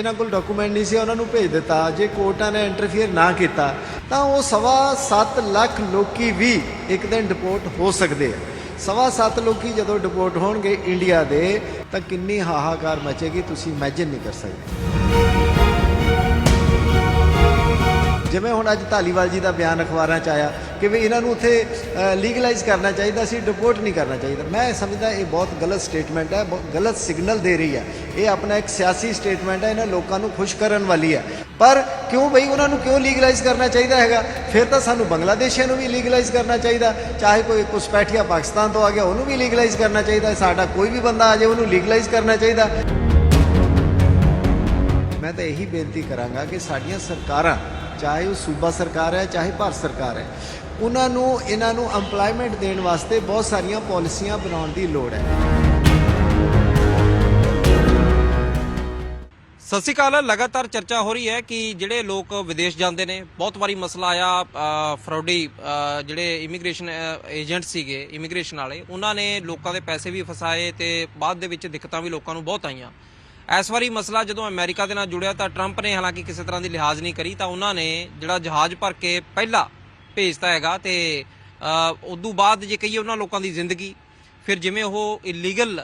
ਜਿਨ੍ਹਾਂ ਕੋਲ ਡਾਕੂਮੈਂਟ ਨਹੀਂ ਸੀ, ਉਹਨਾਂ ਨੂੰ ਭੇਜ ਦਿੱਤਾ। ਜੇ ਕੋਰਟਾਂ ਨੇ ਇੰਟਰਫੀਅਰ ਨਾ ਕੀਤਾ, ਤਾਂ ਉਹ ਸਵਾ 7 ਲੱਖ ਲੋਕੀ ਵੀ ਇੱਕ ਦਿਨ ਡਿਪੋਰਟ ਹੋ ਸਕਦੇ ਆ। ਸਵਾ 7 ਲੋਕੀ ਜਦੋਂ ਡਿਪੋਰਟ ਹੋਣਗੇ ਇੰਡੀਆ ਦੇ, ਤਾਂ ਕਿੰਨੀ ਹਾਹਾਕਾਰ ਮਚੇਗੀ ਤੁਸੀਂ ਇਮੇਜਿਨ ਨਹੀਂ ਕਰ ਸਕਦੇ। ਜਿਵੇਂ ਹੁਣ ਅੱਜ ਧਾਲੀਵਾਲ ਜੀ ਦਾ ਬਿਆਨ ਅਖਬਾਰਾਂ 'ਚ ਆਇਆ ਕਿ ਵੀ ਇਹਨਾਂ ਨੂੰ ਉੱਥੇ ਲੀਗਲਾਈਜ਼ ਕਰਨਾ ਚਾਹੀਦਾ ਸੀ ਡਿਪੋਰਟ ਨਹੀਂ ਕਰਨਾ ਚਾਹੀਦਾ। ਮੈਂ ਸਮਝਦਾ ਇਹ ਬਹੁਤ ਗਲਤ ਸਟੇਟਮੈਂਟ ਹੈ, ਬਹੁਤ ਗਲਤ ਸਿਗਨਲ ਦੇ ਰਹੀ ਹੈ। ਇਹ ਆਪਣਾ ਇੱਕ ਸਿਆਸੀ ਸਟੇਟਮੈਂਟ ਹੈ, ਇਹਨਾਂ ਲੋਕਾਂ ਨੂੰ ਖੁਸ਼ ਕਰਨ ਵਾਲੀ ਹੈ। ਪਰ ਕਿਉਂ ਬਈ ਉਹਨਾਂ ਨੂੰ ਕਿਉਂ ਲੀਗਲਾਈਜ਼ ਕਰਨਾ ਚਾਹੀਦਾ ਹੈਗਾ? ਫਿਰ ਤਾਂ ਸਾਨੂੰ ਬੰਗਲਾਦੇਸ਼ੀਆਂ ਨੂੰ ਵੀ ਲੀਗਲਾਈਜ਼ ਕਰਨਾ ਚਾਹੀਦਾ। ਚਾਹੇ ਕੋਈ ਕੁਸਪੈਠੀਆ ਪਾਕਿਸਤਾਨ ਤੋਂ ਆ ਗਿਆ, ਉਹਨੂੰ ਵੀ ਲੀਗਲਾਈਜ਼ ਕਰਨਾ ਚਾਹੀਦਾ। ਸਾਡਾ ਕੋਈ ਵੀ ਬੰਦਾ ਆ ਜਾਏ, ਉਹਨੂੰ ਲੀਗਲਾਈਜ਼ ਕਰਨਾ ਚਾਹੀਦਾ। ਮੈਂ ਤਾਂ ਇਹੀ ਬੇਨਤੀ ਕਰਾਂਗਾ ਕਿ ਸਾਡੀਆਂ ਸਰਕਾਰਾਂ ਚਾਹੇ ਉਹ ਸੂਬਾ ਸਰਕਾਰ ਹੈ ਚਾਹੇ ਭਾਰਤ ਸਰਕਾਰ ਹੈ ਉਹਨਾਂ ਨੂੰ ਇਹਨਾਂ ਨੂੰ EMPLOYMENT ਦੇਣ ਵਾਸਤੇ ਬਹੁਤ ਸਾਰੀਆਂ ਪਾਲਿਸੀਆਂ ਬਣਾਉਣ ਦੀ ਲੋੜ ਹੈ। ਸਤਿ ਸ਼੍ਰੀ ਅਕਾਲ ਲਗਾਤਾਰ ਚਰਚਾ ਹੋ ਰਹੀ ਹੈ ਕਿ ਜਿਹੜੇ ਲੋਕ ਵਿਦੇਸ਼ ਜਾਂਦੇ ਨੇ ਬਹੁਤ ਵਾਰੀ ਮਸਲਾ ਆਇਆ ਅ, ਜਿਹੜੇ ਇਮੀਗ੍ਰੇਸ਼ਨ ਏਜੰਟ ਸੀਗੇ ਇਮੀਗ੍ਰੇਸ਼ਨ ਵਾਲੇ ਉਹਨਾਂ ਨੇ ਲੋਕਾਂ ਦੇ ਪੈਸੇ ਵੀ ਫਸਾਏ ਤੇ ਬਾਅਦ ਦੇ ਵਿੱਚ ਦਿੱਕਤਾਂ ਵੀ ਲੋਕਾਂ ਨੂੰ ਬਹੁਤ ਆਈਆਂ। ਇਸ ਵਾਰੀ ਮਸਲਾ ਜਦੋਂ ਅਮਰੀਕਾ ਦੇ ਨਾਲ ਜੁੜਿਆ ਤਾਂ ਟਰੰਪ ਨੇ ਹਾਲਾਂਕਿ ਕਿਸੇ ਤਰ੍ਹਾਂ ਦੀ ਲਿਹਾਜ਼ ਨਹੀਂ ਕਰੀ ਤਾਂ ਉਹਨਾਂ ਨੇ ਜਿਹੜਾ ਜਹਾਜ਼ ਭਰ ਕੇ ਪਹਿਲਾ ਭੇਜਤਾ ਹੈਗਾ ਤੇ ਅ, ਉਦੋਂ ਬਾਅਦ ਜੇ ਕਹੀਏ ਉਹਨਾਂ ਲੋਕਾਂ ਦੀ ਜ਼ਿੰਦਗੀ ਫਿਰ ਜਿਵੇਂ ਉਹ ਇਲੀਗਲ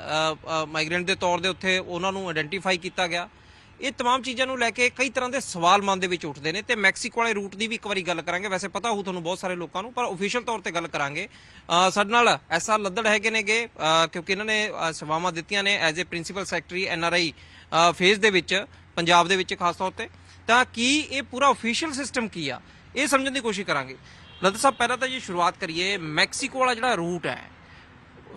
ਮਾਈਗ੍ਰੈਂਟ ਦੇ ਤੌਰ ਦੇ ਉੱਥੇ ਉਹਨਾਂ ਨੂੰ ਆਇਡੈਂਟੀਫਾਈ ਕੀਤਾ ਗਿਆ ਇਹ तमाम ਚੀਜ਼ਾਂ ਨੂੰ ਲੈ ਕੇ ਕਈ ਤਰ੍ਹਾਂ ਦੇ ਸਵਾਲ ਮਨ ਦੇ ਵਿੱਚ ਉੱਠਦੇ ਨੇ ਤੇ ਮੈਕਸੀਕੋ ਵਾਲੇ ਰੂਟ ਦੀ ਵੀ ਇੱਕ ਵਾਰੀ ਗੱਲ ਕਰਾਂਗੇ ਵੈਸੇ ਪਤਾ ਹੋਊ ਤੁਹਾਨੂੰ ਬਹੁਤ ਸਾਰੇ ਲੋਕਾਂ ਨੂੰ ਪਰ ਅਫੀਸ਼ੀਅਲ ਤੌਰ ਤੇ ਗੱਲ ਕਰਾਂਗੇ ਅ, ਸਾਡੇ ਨਾਲ ਐਸਾ ਲੱਦੜ ਹੈਗੇ ਨੇਗੇ ਅ, ਕਿਉਂਕਿ ਇਹਨਾਂ ਨੇ ਅ, ਸੇਵਾਵਾਂ ਦਿੱਤੀਆਂ ਨੇ as a principal secretary NRI phase ਦੇ ਵਿੱਚ, ਪੰਜਾਬ ਦੇ ਵਿੱਚ ਖਾਸ ਤੌਰ ਤੇ, ਤਾਂ ਕੀ ਇਹ ਪੂਰਾ ਅਫੀਸ਼ੀਅਲ ਸਿਸਟਮ ਕੀ ਆ? ਇਹ ਸਮਝਣ ਦੀ ਕੋਸ਼ਿਸ਼ ਕਰਾਂਗੇ। ਲੱਦੜ ਸਾਹਿਬ, ਪਹਿਲਾਂ ਤਾਂ ਜੀ ਸ਼ੁਰੂਆਤ ਕਰੀਏ, ਮੈਕਸੀਕੋ ਵਾਲਾ ਜਿਹੜਾ ਰੂਟ ਹੈ,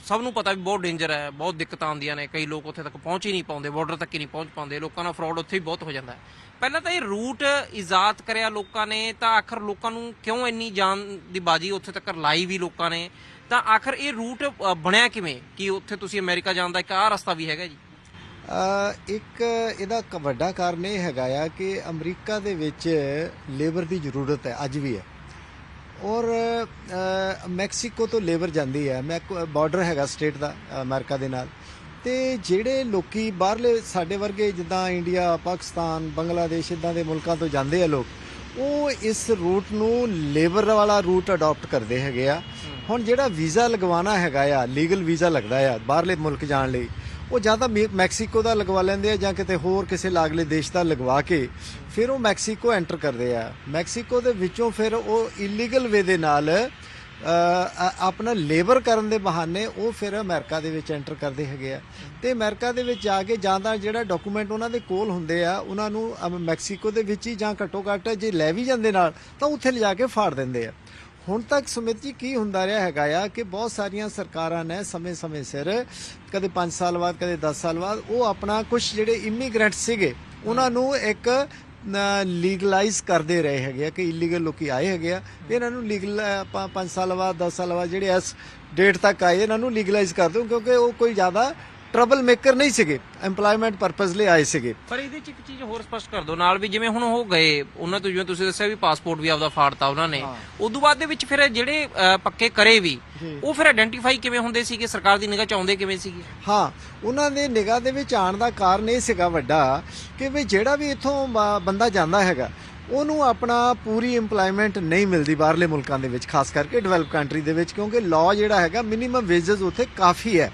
ਸਭ ਨੂੰ ਪਤਾ ਵੀ ਬਹੁਤ ਡੇਂਜਰ ਹੈ, ਬਹੁਤ ਦਿੱਕਤਾਂ ਆਉਂਦੀਆਂ ਨੇ, ਕਈ ਲੋਕ ਉੱਥੇ ਤੱਕ ਪਹੁੰਚ ਹੀ ਨਹੀਂ ਪਾਉਂਦੇ ਬਾਰਡਰ ਤੱਕ ਹੀ ਨਹੀਂ ਪਹੁੰਚ ਪਾਉਂਦੇ, ਲੋਕਾਂ ਦਾ ਫਰਾਡ ਉੱਥੇ ਹੀ ਬਹੁਤ ਹੋ ਜਾਂਦਾ ਹੈ। ਪਹਿਲਾਂ ਤਾਂ ਇਹ ਰੂਟ ਇਜਾਦ ਕਰਿਆ ਲੋਕਾਂ ਨੇ, ਤਾਂ ਆਖਰ ਲੋਕਾਂ ਨੂੰ ਕਿਉਂ ਇੰਨੀ ਜਾਨ ਦੀ ਬਾਜੀ ਉੱਥੇ ਤੱਕ ਲਾਈ ਵੀ ਲੋਕਾਂ ਨੇ? ਤਾਂ ਆਖਰ ਇਹ ਰੂਟ ਬਣਿਆ ਕਿਵੇਂ? ਕਿ ਉੱਥੇ ਤੁਸੀਂ ਅਮਰੀਕਾ ਜਾਣ ਦਾ ਇੱਕ ਆਹ ਰਸਤਾ ਵੀ ਹੈਗਾ ਜੀ। ਇੱਕ ਇਹਦਾ ਵੱਡਾ ਕਾਰਨ ਇਹ ਹੈਗਾ ਆ ਕਿ ਅਮਰੀਕਾ ਦੇ ਵਿੱਚ ਲੇਬਰ ਦੀ ਜ਼ਰੂਰਤ ਹੈ ਅੱਜ ਵੀ ਹੈ। ਔਰ ਮੈਕਸੀਕੋ ਤੋਂ ਲੇਬਰ ਜਾਂਦੀ ਹੈ। ਮੈਂ ਬਾਰਡਰ ਹੈਗਾ ਸਟੇਟ ਦਾ ਅਮਰੀਕਾ ਦੇ ਨਾਲ। ਤੇ ਜਿਹੜੇ ਲੋਕੀ ਬਾਹਰਲੇ ਸਾਡੇ ਵਰਗੇ ਜਿੱਦਾਂ ਇੰਡੀਆ ਪਾਕਿਸਤਾਨ ਬੰਗਲਾਦੇਸ਼ ਇਦਾਂ ਦੇ ਮੁਲਕਾਂ ਤੋਂ ਜਾਂਦੇ ਆ ਲੋਕ ਉਹ ਇਸ ਰੂਟ ਨੂੰ ਲੇਬਰ ਵਾਲਾ ਰੂਟ ਅਡਾਪਟ ਕਰਦੇ ਹੈਗੇ ਆ। ਹੁਣ ਜਿਹੜਾ ਵੀਜ਼ਾ ਲਗਵਾਉਣਾ ਹੈਗਾ ਆ ਲੀਗਲ ਵੀਜ਼ਾ ਲੱਗਦਾ ਆ ਬਾਹਰਲੇ ਮੁਲਕ ਜਾਣ ਲਈ ਉਹ ਜਾਂ ਤਾਂ ਮੇ- ਮੈਕਸੀਕੋ ਦਾ ਲਗਵਾ ਲੈਂਦੇ ਆ ਜਾਂ ਕਿਤੇ ਹੋਰ ਕਿਸੇ ਲਾਗਲੇ ਦੇਸ਼ ਦਾ ਲਗਵਾ ਕੇ ਫਿਰ ਉਹ ਮੈਕਸੀਕੋ ਐਂਟਰ ਕਰਦੇ ਆ। ਮੈਕਸੀਕੋ ਦੇ ਵਿੱਚੋਂ ਫਿਰ ਉਹ ਇਲੀਗਲ ਵੇ ਦੇ ਨਾਲ ਆਪਣਾ ਲੇਬਰ ਕਰਨ ਦੇ ਬਹਾਨੇ ਉਹ ਫਿਰ ਅਮਰੀਕਾ ਦੇ ਵਿੱਚ ਐਂਟਰ ਕਰਦੇ ਹੈਗੇ ਆ। ਤੇ ਅਮਰੀਕਾ ਦੇ ਵਿੱਚ ਜਾ ਕੇ ਜਾਂ ਤਾਂ ਜਿਹੜਾ ਡਾਕੂਮੈਂਟ ਉਹਨਾਂ ਦੇ ਕੋਲ ਹੁੰਦੇ ਆ, ਉਹਨਾਂ ਨੂੰ ਮੈਕਸੀਕੋ ਦੇ ਵਿੱਚ ਹੀ ਜਾਂ ਘੱਟੋ ਘੱਟ ਜੇ ਲੈ ਵੀ ਜਾਂਦੇ ਨਾਲ ਤਾਂ ਉੱਥੇ ਲਿਜਾ ਕੇ ਫਾੜ ਦਿੰਦੇ ਆ। ਹੁਣ ਤੱਕ ਸੁਮਿਤ ਜੀ ਕੀ ਹੁੰਦਾ ਰਿਹਾ ਹੈਗਾ ਆ ਕਿ ਬਹੁਤ ਸਾਰੀਆਂ ਸਰਕਾਰਾਂ ਨੇ ਸਮੇਂ-ਸਮੇਂ ਸਿਰ, ਕਦੇ 5 ਸਾਲ ਬਾਅਦ, ਕਦੇ 10 ਸਾਲ ਬਾਅਦ, ਉਹ ਆਪਣਾ ਕੁਝ ਜਿਹੜੇ ਇਮੀਗ੍ਰੈਂਟ ਸੀਗੇ, ਉਹਨਾਂ ਨੂੰ ਇੱਕ ਲੀਗਲਾਈਜ਼ ਕਰਦੇ ਰਹੇ ਹੈਗੇ ਆ ਕਿ ਇਲੀਗਲ ਲੋਕੀ ਆਏ ਹੈਗੇ ਆ। ਇਹਨਾਂ ਨੂੰ ਲੀਗਲ ਆਪਾਂ 5 ਸਾਲ ਬਾਅਦ 10 ਸਾਲ ਬਾਅਦ ਜਿਹੜੇ ਇਸ ਡੇਟ ਤੱਕ ਆਏ, ਇਹਨਾਂ ਨੂੰ ਲੀਗਲਾਈਜ਼ ਕਰ ਦਿਓ ਕਿਉਂਕਿ ਉਹ ਕੋਈ ਜ਼ਿਆਦਾ ਟਰਬਲ ਮੇਕਰ ਨਹੀਂ ਸੀਗੇ EMPLOYMENT ਪਰਪਸ ਲਈ ਆਏ ਸੀਗੇ। ਪਰ ਇਹਦੇ ਚ ਇੱਕ ਚੀਜ਼ ਹੋਰ ਸਪਸ਼ਟ ਕਰ ਦਿਓ ਨਾਲ ਵੀ ਜਿਵੇਂ ਹੁਣ ਉਹ ਗਏ ਉਹਨਾਂ ਤੋਂ ਜਿਵੇਂ ਤੁਸੀਂ ਦੱਸਿਆ ਵੀ ਪਾਸਪੋਰਟ ਵੀ ਆਪਦਾ ਫਾੜਤਾ ਉਹਨਾਂ ਨੇ। ਉਦੋਂ ਬਾਅਦ ਦੇ ਵਿੱਚ ਫਿਰ ਜਿਹੜੇ ਪੱਕੇ ਕਰੇ ਵੀ ਉਹ ਫਿਰ ਆਇਡੈਂਟੀਫਾਈ ਕਿਵੇਂ ਹੁੰਦੇ ਸੀਗੇ? ਸਰਕਾਰ ਦੀ ਨਿਗਾਹ ਚ ਆਉਂਦੇ ਕਿਵੇਂ ਸੀਗੇ? ਹਾਂ ਉਹਨਾਂ ਦੇ ਨਿਗਾਹ ਦੇ ਵਿੱਚ ਆਉਣ ਦਾ ਕਾਰਨ ਇਹ ਸੀਗਾ ਵੱਡਾ ਕਿ ਵੀ ਜਿਹੜਾ ਵੀ ਇੱਥੋਂ ਬੰਦਾ ਜਾਂਦਾ ਹੈਗਾ ਉਹਨੂੰ ਆਪਣਾ ਪੂਰੀ EMPLOYMENT ਨਹੀਂ ਮਿਲਦੀ ਬਾਹਰਲੇ ਮੁਲਕਾਂ ਦੇ ਵਿੱਚ ਖਾਸ ਕਰਕੇ ਡਿਵੈਲਪ ਕੰਟਰੀ ਦੇ ਵਿੱਚ ਕਿਉਂਕਿ ਲਾਅ ਜਿਹੜਾ ਹੈਗਾ ਮਿਨੀਮਮ ਵੇਜਸ ਉੱਥੇ ਕਾਫੀ ਹੈ।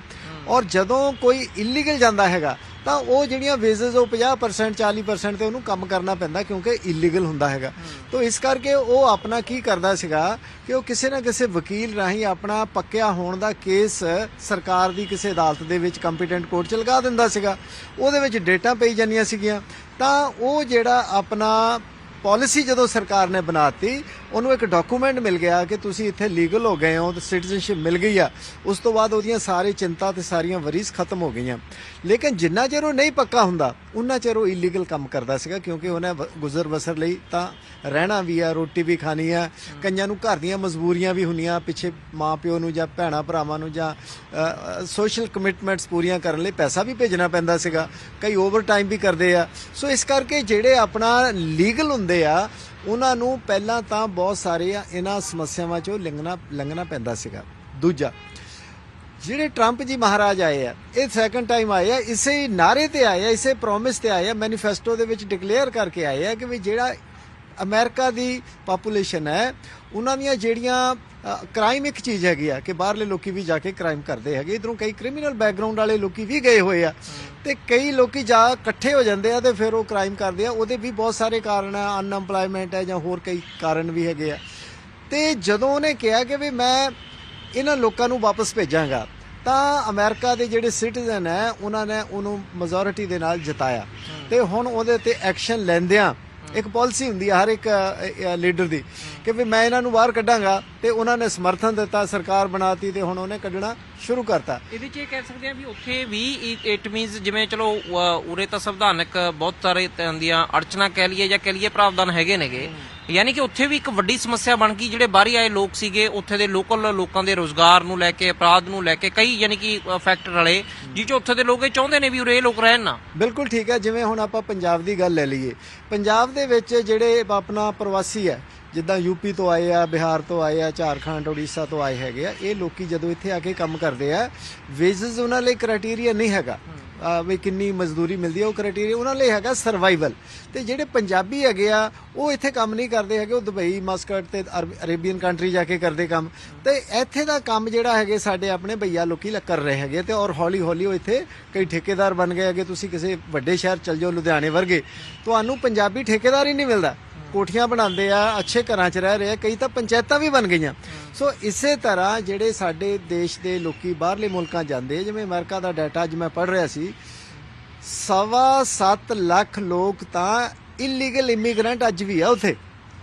ਔਰ ਜਦੋਂ ਕੋਈ ਇਲੀਗਲ ਜਾਂਦਾ ਹੈਗਾ ਤਾਂ ਉਹ ਜਿਹੜੀਆਂ ਵੇਜਸ ਉਹ 50% 40% ਤੇ ਉਹਨੂੰ ਕੰਮ ਕਰਨਾ ਪੈਂਦਾ ਕਿਉਂਕਿ ਇਲੀਗਲ ਹੁੰਦਾ ਹੈਗਾ। ਤੋਂ ਇਸ ਕਰਕੇ ਉਹ ਆਪਣਾ ਕੀ ਕਰਦਾ ਸੀਗਾ ਕਿ ਉਹ ਕਿਸੇ ਨਾ ਕਿਸੇ ਵਕੀਲ ਰਾਹੀਂ ਆਪਣਾ ਪੱਕਿਆ ਹੋਣ ਦਾ ਕੇਸ ਸਰਕਾਰ ਦੀ ਕਿਸੇ ਅਦਾਲਤ ਦੇ ਵਿੱਚ ਕੰਪੀਟੈਂਟ ਕੋਰਟ ਚ ਲਗਾ ਦਿੰਦਾ ਸੀਗਾ। ਉਹਦੇ ਵਿੱਚ ਡੇਟਾ ਪਈ ਜਾਂਦੀਆਂ ਸੀਗੀਆਂ। ਤਾਂ ਉਹ ਜਿਹੜਾ ਆਪਣਾ ਪਾਲਿਸੀ ਜਦੋਂ ਸਰਕਾਰ ਨੇ ਬਣਾਤੀ ਉਹਨੂੰ ਇੱਕ ਡਾਕੂਮੈਂਟ ਮਿਲ ਗਿਆ ਕਿ ਤੁਸੀਂ ਇੱਥੇ ਲੀਗਲ ਹੋ ਗਏ ਹੋ ਤੇ ਸਿਟੀਜ਼ਨਸ਼ਿਪ ਮਿਲ ਗਈ ਆ। ਉਸ ਤੋਂ ਬਾਅਦ ਉਹਦੀਆਂ ਸਾਰੀ ਚਿੰਤਾ ਤੇ ਸਾਰੀਆਂ ਵਰੀਜ਼ ਖਤਮ ਹੋ ਗਈਆਂ। ਲੇਕਿਨ ਜਿੰਨਾ ਚਿਰ ਉਹ ਨਹੀਂ ਪੱਕਾ ਹੁੰਦਾ ਉਹਨਾਂ ਚਿਰ ਉਹ ਇਲੀਗਲ ਕੰਮ ਕਰਦਾ ਸੀਗਾ, ਕਿਉਂਕਿ ਉਹਨੇ ਗੁਜ਼ਰ ਬਸਰ ਲਈ ਤਾਂ ਰਹਿਣਾ ਵੀ ਆ, ਰੋਟੀ ਵੀ ਖਾਣੀ ਆ, ਕਈਆਂ ਨੂੰ ਘਰ ਦੀਆਂ ਮਜਬੂਰੀਆਂ ਵੀ ਹੁੰਦੀਆਂ, ਪਿੱਛੇ ਮਾਂ ਪਿਓ ਨੂੰ ਜਾਂ ਭੈਣਾ ਭਰਾਵਾਂ ਨੂੰ ਜਾਂ ਸੋਸ਼ਲ ਕਮਿਟਮੈਂਟਸ ਪੂਰੀਆਂ ਕਰਨ ਲਈ ਪੈਸਾ ਵੀ ਭੇਜਣਾ ਪੈਂਦਾ ਸੀਗਾ। ਕਈ ਓਵਰ ਟਾਈਮ ਵੀ ਕਰਦੇ ਆ। ਸੋ ਇਸ ਕਰਕੇ ਜਿਹੜੇ ਆਪਣਾ ਲੀਗਲ ਹੁੰਦੇ ਆ ਉਹਨਾਂ ਨੂੰ ਪਹਿਲਾਂ ਤਾਂ ਬਹੁਤ ਸਾਰੇ ਇਹਨਾਂ ਸਮੱਸਿਆਵਾਂ ਚੋਂ ਲੰਘਣਾ ਲੰਘਣਾ ਪੈਂਦਾ ਸੀਗਾ। ਦੂਜਾ, ਜਿਹੜੇ ਟਰੰਪ ਜੀ ਮਹਾਰਾਜ ਆਏ ਆ, ਇਹ ਸੈਕੰਡ ਟਾਈਮ ਆਏ ਆ, ਇਸੇ ਹੀ ਨਾਰੇ ਤੇ ਆਏ ਆ, ਇਸੇ ਪ੍ਰੋਮਿਸ ਤੇ ਆਏ ਆ ਮੈਨੀਫੈਸਟੋ ਦੇ ਵਿੱਚ ਡਿਕਲੇਅਰ ਕਰਕੇ ਆਏ ਆ ਕਿ ਵੀ ਜਿਹੜਾ ਅਮਰੀਕਾ ਦੀ ਪਾਪੂਲੇਸ਼ਨ ਹੈ, ਉਹਨਾਂ ਦੀਆਂ ਜਿਹੜੀਆਂ ਕ੍ਰਾਈਮ ਇੱਕ ਚੀਜ਼ ਹੈਗੀ ਆ ਕਿ ਬਾਹਰਲੇ ਲੋਕੀ ਵੀ ਜਾ ਕੇ ਕ੍ਰਾਈਮ ਕਰਦੇ ਹੈਗੇ। ਇਧਰੋਂ ਕਈ ਕ੍ਰਿਮੀਨਲ ਬੈਕਗ੍ਰਾਉਂਡ ਵਾਲੇ ਲੋਕੀ ਵੀ ਗਏ ਹੋਏ ਆ। ਤੇ ਕਈ ਲੋਕੀ ਜਾ ਇਕੱਠੇ ਹੋ ਜਾਂਦੇ ਆ ਤੇ ਫਿਰ ਉਹ ਕ੍ਰਾਈਮ ਕਰਦੇ ਆ। ਉਹਦੇ ਵੀ ਬਹੁਤ ਸਾਰੇ ਕਾਰਨ ਆ। ਅਨਐਮਪਲੋਇਮੈਂਟ ਹੈ ਜਾਂ ਹੋਰ ਕਈ ਕਾਰਨ ਵੀ ਹੈਗੇ ਆ। ਤੇ ਜਦੋਂ ਉਹਨੇ ਕਿਹਾ ਕਿ ਵੀ ਮੈਂ ਇਹਨਾਂ ਲੋਕਾਂ ਨੂੰ ਵਾਪਸ ਭੇਜਾਂਗਾ, ਤਾਂ ਅਮਰੀਕਾ ਦੇ ਜਿਹੜੇ ਸਿਟੀਜ਼ਨ ਹੈ, ਉਹਨਾਂ ਨੇ ਉਹਨੂੰ ਮੈਜੋਰਿਟੀ ਦੇ ਨਾਲ ਜਿਤਾਇਆ। ਤੇ ਹੁਣ ਉਹਦੇ ਤੇ ਐਕਸ਼ਨ ਲੈਂਦਿਆਂ ਇੱਕ ਪਾਲਿਸੀ ਹੁੰਦੀ ਹੈ ਹਰ ਇੱਕ ਲੀਡਰ ਦੀ ਕਿ ਵੀ ਮੈਂ ਇਹਨਾਂ ਨੂੰ ਬਾਹਰ ਕੱਢਾਂਗਾ ਤੇ ਉਹਨਾਂ ਨੇ ਸਮਰਥਨ ਦਿੱਤਾ, ਸਰਕਾਰ ਬਣਾਤੀ ਤੇ ਹੁਣ ਉਹਨੇ ਕੱਢਣਾ ਸ਼ੁਰੂ ਕਰਤਾ। ਇਹਦੇ 'ਚ ਇਹ ਕਹਿ ਸਕਦੇ ਆ ਵੀ ਉੱਥੇ ਵੀ ਇਟ ਮੀਨਸ ਜਿਵੇਂ ਚਲੋ ਉਰੇ ਤਾਂ ਸੰਵਿਧਾਨਕ ਬਹੁਤ ਸਾਰੇ ਤਰ੍ਹਾਂ ਦੀਆਂ ਅੜਚਨਾ ਕਹਿ ਲਈਏ ਜਾਂ ਕਹਿ ਲਈਏ ਪ੍ਰਾਵਧਾਨ ਹੈਗੇ ਨੇਗੇ। ਯਾਨੀ ਕਿ ਉੱਥੇ ਵੀ ਇੱਕ ਵੱਡੀ ਸਮੱਸਿਆ ਬਣ ਗਈ, ਜਿਹੜੇ ਬਾਹਰੀ ਆਏ ਲੋਕ ਸੀਗੇ, ਉੱਥੇ ਦੇ ਲੋਕਲ ਲੋਕਾਂ ਦੇ ਰੋਜ਼ਗਾਰ ਨੂੰ ਲੈ ਕੇ, ਅਪਰਾਧ ਨੂੰ ਲੈ ਕੇ, ਕਈ ਯਾਨੀ ਕਿ ਫੈਕਟਰ ਵਾਲੇ ਜਿਹ 'ਚ ਉੱਥੇ ਦੇ ਲੋਕ ਇਹ ਚਾਹੁੰਦੇ ਨੇ ਵੀ ਉਰੇ ਇਹ ਲੋਕ ਰਹਿਣ ਨਾ। ਬਿਲਕੁਲ ਠੀਕ ਹੈ, ਜਿਵੇਂ ਹੁਣ ਆਪਾਂ ਪੰਜਾਬ ਦੀ ਗੱਲ ਲੈ ਲਈਏ। ਪੰਜਾਬ ਦੇ ਵਿੱਚ ਜਿਹੜੇ ਆਪਣਾ ਪ੍ਰਵਾਸੀ ਹੈ, ਜਿੱਦਾਂ ਯੂਪੀ ਤੋਂ ਆਏ ਆ, ਬਿਹਾਰ ਤੋਂ ਆਏ ਆ, ਝਾਰਖੰਡ, ਉੜੀਸਾ ਤੋਂ ਆਏ ਹੈਗੇ ਆ, ਇਹ ਲੋਕੀ ਜਦੋਂ ਇੱਥੇ ਆ ਕੇ ਕੰਮ ਕਰਦੇ ਆ ਵੇਜਸ ਉਹਨਾਂ ਲਈ ਕ੍ਰਾਈਟੇਰੀਆ ਨਹੀਂ ਹੈਗਾ। ਵੀ ਕਿੰਨੀ ਮਜ਼ਦੂਰੀ ਮਿਲਦੀ ਹੈ ਉਹ ਕ੍ਰਾਈਟੇਰੀਆ ਉਹਨਾਂ ਲਈ ਹੈਗਾ ਸਰਵਾਈਵਲ ਤੇ ਜਿਹੜੇ ਪੰਜਾਬੀ ਹੈਗੇ ਆ, ਉਹ ਇੱਥੇ ਕੰਮ ਨਹੀਂ ਕਰਦੇ ਹੈਗੇ, ਉਹ ਦੁਬਈ, ਮਸਕਟ ਤੇ ਅਰਬ- ਅਰੇਬੀਅਨ ਕੰਟਰੀ ਜਾ ਕੇ ਕਰਦੇ ਕੰਮ। ਤੇ ਇੱਥੇ ਦਾ ਕੰਮ ਜਿਹੜਾ ਹੈਗੇ ਸਾਡੇ ਆਪਣੇ ਭਈਆ ਲੋਕੀ ਲ- ਕਰ ਰਹੇ ਹੈਗੇ ਤੇ ਔਰ ਹੌਲੀ ਹੌਲੀ ਉਹ ਇੱਥੇ ਕਈ ਠੇਕੇਦਾਰ ਬਣ ਗਏ ਹੈਗੇ। ਤੁਸੀਂ ਕਿਸੇ ਵੱਡੇ ਸ਼ਹਿਰ ਚਲ ਜਾਓ ਲੁਧਿਆਣੇ ਵਰਗੇ, ਤੁਹਾਨੂੰ ਪੰਜਾਬੀ ਠੇਕੇਦਾਰ ਹੀ ਨਹੀਂ ਮਿਲਦਾ। ਕੋਠੀਆਂ ਬਣਾਉਂਦੇ ਆ, ਅੱਛੇ ਘਰਾਂ 'ਚ ਰਹਿ ਰਹੇ ਆ, ਕਈ ਤਾਂ ਪੰਚਾਇਤਾਂ ਵੀ ਬਣ ਗਈਆਂ। ਸੋ ਇਸੇ ਤਰ੍ਹਾਂ ਜਿਹੜੇ ਸਾਡੇ ਦੇਸ਼ ਦੇ ਲੋਕੀ ਬਾਹਰਲੇ ਮੁਲਕਾਂ ਜਾਂਦੇ ਜਿਵੇਂ ਅਮਰੀਕਾ ਦਾ ਡਾਟਾ ਅੱਜ ਮੈਂ ਪੜ੍ਹ ਰਿਹਾ ਸੀ, ਸਵਾ ਸੱਤ ਲੱਖ ਲੋਕ ਤਾਂ ਇਲੀਗਲ ਇਮੀਗ੍ਰੈਂਟ ਅੱਜ ਵੀ ਆ ਉੱਥੇ।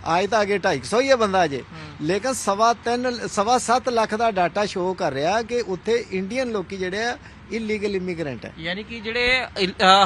ਆਏ ਤਾਂ ਅਗੇ 250 ਹੀ ਆ ਬੰਦਾ ਅਜੇ। ਲੇਕਿਨ ਸਵਾ ਤਿੰਨ ਸਵਾ ਸੱਤ ਲੱਖ ਦਾ ਡਾਟਾ ਸ਼ੋਅ ਕਰ ਰਿਹਾ ਕਿ ਉੱਥੇ ਇੰਡੀਅਨ ਲੋਕੀ ਜਿਹੜੇ ਆ ਇਲੀਗਲ ਇਮੀਗ੍ਰੈਂਟ ਹੈ ਯਾਨੀ ਕਿ ਜਿਹੜੇ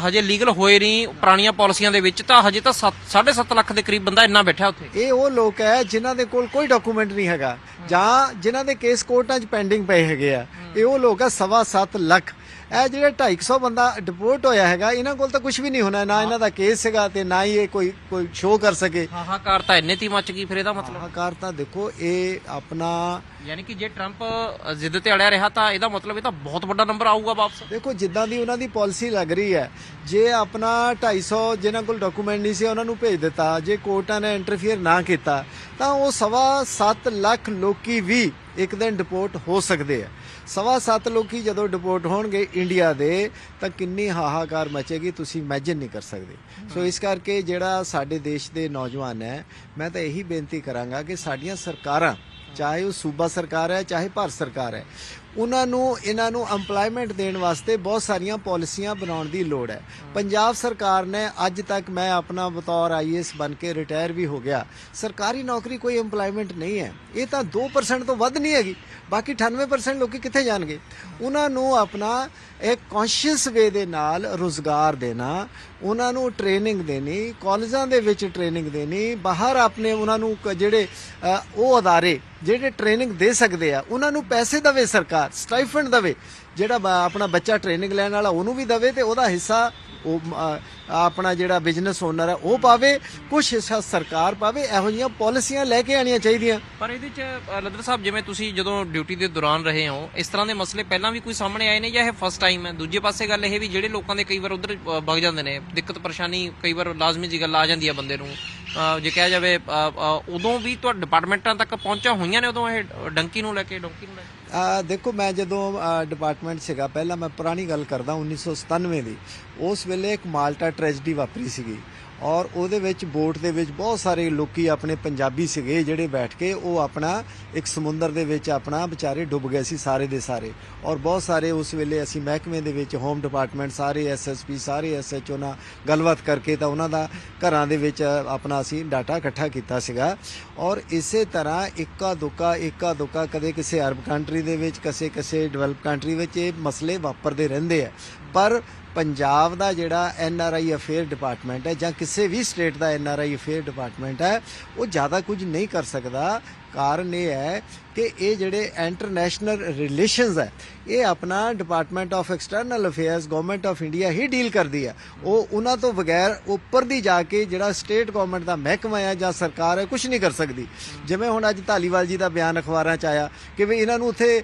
ਹਜੇ ਲੀਗਲ ਹੋਏ ਨਹੀਂ ਪੁਰਾਣੀਆਂ ਪਾਲਿਸੀਆਂ ਦੇ ਵਿੱਚ ਤਾਂ ਹਜੇ ਤਾਂ 7.5 ਲੱਖ ਦੇ ਕਰੀਬ ਬੰਦਾ ਇੰਨਾ ਬੈਠਾ ਉੱਥੇ। ਇਹ ਉਹ ਲੋਕ ਹੈ ਜਿਨ੍ਹਾਂ ਦੇ ਕੋਲ ਕੋਈ ਡਾਕੂਮੈਂਟ ਨਹੀਂ ਹੈਗਾ ਜਾਂ ਜਿਨ੍ਹਾਂ ਦੇ ਕੇਸ ਕੋਰਟਾਂ 'ਚ ਪੈਂਡਿੰਗ ਪਏ ਹੈਗੇ ਆ। ਇਹ ਉਹ ਲੋਕ ਆ ਸਵਾ ਸੱਤ ਲੱਖ। ਇਹ ਜਿਹੜੇ 250 ਬੰਦਾ ਡਿਪੋਰਟ ਹੋਇਆ ਹੈਗਾ ਇਹਨਾਂ ਕੋਲ ਤਾਂ ਕੁਝ ਵੀ ਨਹੀਂ ਹੋਣਾ ਨਾ ਇਹਨਾਂ ਦਾ ਕੇਸ ਹੈਗਾ ਤੇ ਨਾ ਹੀ ਇਹ ਕੋਈ ਕੋਈ ਸ਼ੋਅ ਕਰ ਸਕੇ। ਹਾਹਾਕਾਰ ਤਾਂ ਇੰਨੇ ਤੀ ਮੱਚ ਗਈ ਫਿਰ ਇਹਦਾ ਮਤਲਬ। ਹਾਕਾਰ ਤਾਂ ਦੇਖੋ ਇਹ ਆਪਣਾ ਯਾਨੀ ਕਿ ਜੇ ਟਰੰਪ ਜ਼ਿੱਦ ਤੇ ਅੜਿਆ ਰਿਹਾ ਤਾਂ ਇਹਦਾ ਮਤਲਬ ਇਹ ਤਾਂ ਬਹੁਤ ਵੱਡਾ ਨੰਬਰ ਆਊਗਾ ਵਾਪਸ। ਦੇਖੋ ਜਿੱਦਾਂ ਦੀ ਉਹਨਾਂ ਦੀ ਪਾਲਿਸੀ ਲੱਗ ਰਹੀ ਹੈ ਜੇ ਆਪਣਾ 250 ਜਿਨ੍ਹਾਂ ਕੋਲ ਡਾਕੂਮੈਂਟ ਨਹੀਂ ਸੀ ਉਹਨਾਂ ਨੂੰ ਭੇਜ ਦਿੱਤਾ ਜੇ ਕੋਰਟਾਂ ਨੇ ਇੰਟਰਫੀਅਰ ਨਾ ਕੀਤਾ ਤਾਂ ਉਹ ਸਵਾ ਸੱਤ ਲੱਖ ਲੋਕੀ ਵੀ ਇੱਕ ਦਿਨ ਡਿਪੋਰਟ ਹੋ ਸਕਦੇ ਆ। ਸਵਾ ਸੱਤ ਲੋਕੀ ਜਦੋਂ ਡਿਪੋਰਟ ਹੋਣਗੇ ਇੰਡੀਆ ਦੇ, ਤਾਂ ਕਿੰਨੀ ਹਾਹਾਕਾਰ ਮਚੇਗੀ ਤੁਸੀਂ ਇਮੇਜਿਨ ਨਹੀਂ ਕਰ ਸਕਦੇ। ਸੋ ਇਸ ਕਰਕੇ ਜਿਹੜਾ ਸਾਡੇ ਦੇਸ਼ ਦੇ ਨੌਜਵਾਨ ਹੈ, ਮੈਂ ਤਾਂ ਇਹੀ ਬੇਨਤੀ ਕਰਾਂਗਾ ਕਿ ਸਾਡੀਆਂ ਸਰਕਾਰਾਂ ਚਾਹੇ ਉਹ ਸੂਬਾ ਸਰਕਾਰ ਹੈ ਚਾਹੇ ਭਾਰਤ ਸਰਕਾਰ ਹੈ ਉਹਨਾਂ ਨੂੰ ਇਹਨਾਂ ਨੂੰ EMPLOYMENT ਦੇਣ ਵਾਸਤੇ ਬਹੁਤ ਸਾਰੀਆਂ ਪਾਲਿਸੀਆਂ ਬਣਾਉਣ ਦੀ ਲੋੜ ਹੈ। ਪੰਜਾਬ ਸਰਕਾਰ ਨੇ ਅੱਜ ਤੱਕ ਮੈਂ ਆਪਣਾ ਬਤੌਰ ਆਈਐਸ ਬਣ ਕੇ ਰਿਟਾਇਰ ਵੀ ਹੋ ਗਿਆ। ਸਰਕਾਰੀ ਨੌਕਰੀ ਕੋਈ EMPLOYMENT ਨਹੀਂ ਹੈ। ਇਹ ਤਾਂ 2% ਤੋਂ ਵੱਧ ਨਹੀਂ ਹੈਗੀ। ਬਾਕੀ 98% ਲੋਕੀ ਕਿੱਥੇ ਜਾਣਗੇ? ਉਹਨਾਂ ਨੂੰ ਆਪਣਾ ਇਹ ਕੌਨਸ਼ੀਅਸ ਵੇ ਦੇ ਨਾਲ ਰੋਜ਼ਗਾਰ ਦੇਣਾ, ਉਹਨਾਂ ਨੂੰ ਟ੍ਰੇਨਿੰਗ ਦੇਣੀ ਕਾਲਜਾਂ ਦੇ ਵਿੱਚ ਟ੍ਰੇਨਿੰਗ ਦੇਣੀ, ਬਾਹਰ ਆਪਣੇ ਉਹਨਾਂ ਨੂੰ ਜਿਹੜੇ ਉਹ ਅਦਾਰੇ ਜਿਹੜੇ ਟ੍ਰੇਨਿੰਗ ਦੇ ਸਕਦੇ ਆ, ਉਹਨਾਂ ਨੂੰ ਪੈਸੇ ਦਵੇ ਸਰਕਾਰ ਸਟਾਈਫੰਡ ਦਵੇ ਜਿਹੜਾ ਆਪਣਾ ਬੱਚਾ ਟ੍ਰੇਨਿੰਗ ਲੈਣ ਵਾਲਾ ਉਹਨੂੰ ਵੀ ਦਵੇ ਤੇ ਉਹਦਾ ਹਿੱਸਾ ਉਹ ਆਪਣਾ ਜਿਹੜਾ ਬਿਜ਼ਨਸ ਓਨਰ ਹੈ ਉਹ ਪਾਵੇ ਕੁਝ ਹਿੱਸਾ ਸਰਕਾਰ ਪਾਵੇ ਇਹੋ ਜਿਹੀਆਂ ਪਾਲਿਸੀਆਂ ਲੈ ਕੇ ਆਣੀਆਂ ਚਾਹੀਦੀਆਂ। ਪਰ ਇਹਦੇ ਚ ਅ, ਸਾਹਿਬ ਜਿਵੇਂ ਤੁਸੀਂ ਜਦੋਂ ਡਿਊਟੀ ਦੇ ਦੌਰਾਨ ਰਹੇ ਹੋ ਇਸ ਤਰ੍ਹਾਂ ਦੇ ਮਸਲੇ ਪਹਿਲਾਂ ਵੀ ਕੋਈ ਸਾਹਮਣੇ ਆਏ ਨੇ ਜਾਂ ਇਹ ਫਸਟ ਟਾਈਮ ਹੈ? ਦੂਜੇ ਪਾਸੇ ਗੱਲ ਇਹ ਵੀ ਜਿਹੜੇ ਲੋਕਾਂ ਦੇ ਕਈ ਵਾਰ ਉਧਰ ਵਗ ਜਾਂਦੇ ਨੇ ਦਿੱਕਤ ਪਰੇਸ਼ਾਨੀ ਕਈ ਵਾਰ ਲਾਜ਼ਮੀ ਜੀ ਗੱਲ ਆ ਜਾਂਦੀ ਹੈ ਬੰਦੇ ਨੂੰ। ਜੇ ਕਿਹਾ ਜਾਵੇ ਉਦੋਂ ਵੀ ਤੁਹਾਡੇ ਡਿਪਾਰਟਮੈਂਟਾਂ ਤੱਕ ਪਹੁੰਚਾ ਹੋਈਆਂ ਨੇ ਉਦੋਂ ਇਹ ਡੰਕੀ ਨੂੰ ਲੈ ਕੇ ਡੋਂਕੀ ਨੂੰ ਲੈ ਕੇ? ਦੇਖੋ, ਮੈਂ ਜਦੋਂ ਡਿਪਾਰਟਮੈਂਟ ਸੀਗਾ, ਪਹਿਲਾਂ ਮੈਂ ਪੁਰਾਣੀ ਗੱਲ ਕਰਦਾ 1997 ਦੀ। ਉਸ ਵੇਲੇ ਇੱਕ ਮਾਲਟਾ ਟ੍ਰੈਜਡੀ ਵਾਪਰੀ ਸੀਗੀ। ਔਰ ਉਹਦੇ ਵਿੱਚ ਬੋਟ ਦੇ ਵਿੱਚ ਬਹੁਤ ਸਾਰੇ ਲੋਕੀ ਆਪਣੇ ਪੰਜਾਬੀ ਸੀਗੇ ਜਿਹੜੇ ਬੈਠ ਕੇ ਉਹ ਆਪਣਾ ਇੱਕ ਸਮੁੰਦਰ ਦੇ ਵਿੱਚ ਆਪਣਾ ਵਿਚਾਰੇ ਡੁੱਬ ਗਏ ਸੀ ਸਾਰੇ ਦੇ ਸਾਰੇ। ਔਰ ਬਹੁਤ ਸਾਰੇ ਉਸ ਵੇਲੇ ਅਸੀਂ ਮਹਿਕਮੇ ਦੇ ਵਿੱਚ ਹੋਮ ਡਿਪਾਰਟਮੈਂਟ ਸਾਰੇ ਐਸਐਸਪੀ ਸਾਰੇ ਐਸਐਚਓ ਨਾਲ ਗੱਲਬਾਤ ਕਰਕੇ ਤਾਂ ਉਹਨਾਂ ਦਾ ਘਰਾਂ ਦੇ ਵਿੱਚ ਆਪਣਾ ਅਸੀਂ ਡਾਟਾ ਇਕੱਠਾ ਕੀਤਾ ਸੀਗਾ। ਔਰ ਇਸੇ ਤਰ੍ਹਾਂ ਇੱਕਾ ਦੁੱਕਾ ਇੱਕਾ ਦੁੱਕਾ ਕਦੇ ਕਿਸੇ ਅਰਬ ਕੰਟਰੀ ਦੇ ਵਿੱਚ ਕਿਸੇ ਕਿਸੇ ਡਿਵੈਲਪ ਕੰਟਰੀ ਵਿੱਚ ਇਹ ਮਸਲੇ ਵਾਪਰਦੇ ਰਹਿੰਦੇ ਆ। ਪਰ ਪੰਜਾਬ ਦਾ ਜਿਹੜਾ N R I affair department ਹੈ ਜਾਂ ਕਿਸੇ ਵੀ state the N R I affair department ਹੈ, ਉਹ ਜ਼ਿਆਦਾ ਕੁਝ ਨਹੀਂ ਕਰ ਸਕਦਾ ਕਾਰਨ ਇਹ ਹੈ ਕਿ ਇਹ ਜਿਹੜੇ ਇੰਟਰਨੈਸ਼ਨਲ ਰਿਲੇਸ਼ਨਸ ਹੈ, ਇਹ ਆਪਣਾ department of external affairs government of India he deal ਕਰਦੀ ਹੈ। ਉਹ ਉਹਨਾਂ ਤੋਂ ਬਗੈਰ ਉੱਪਰ ਦੀ ਜਾ ਕੇ ਜਿਹੜਾ ਸਟੇਟ ਗਵਰਨਮੈਂਟ ਦਾ ਮਹਿਕਮਾ ਹੈ ਜਾਂ ਸਰਕਾਰ ਹੈ ਕੁਝ ਨਹੀਂ ਕਰ ਸਕਦੀ। ਜਿਵੇਂ ਹੁਣ ਅੱਜ ਧਾਲੀਵਾਲ ਜੀ ਦਾ ਬਿਆਨ ਅਖਬਾਰਾਂ 'ਚ ਆਇਆ ਕਿ ਵੀ ਇਹਨਾਂ ਨੂੰ ਉੱਥੇ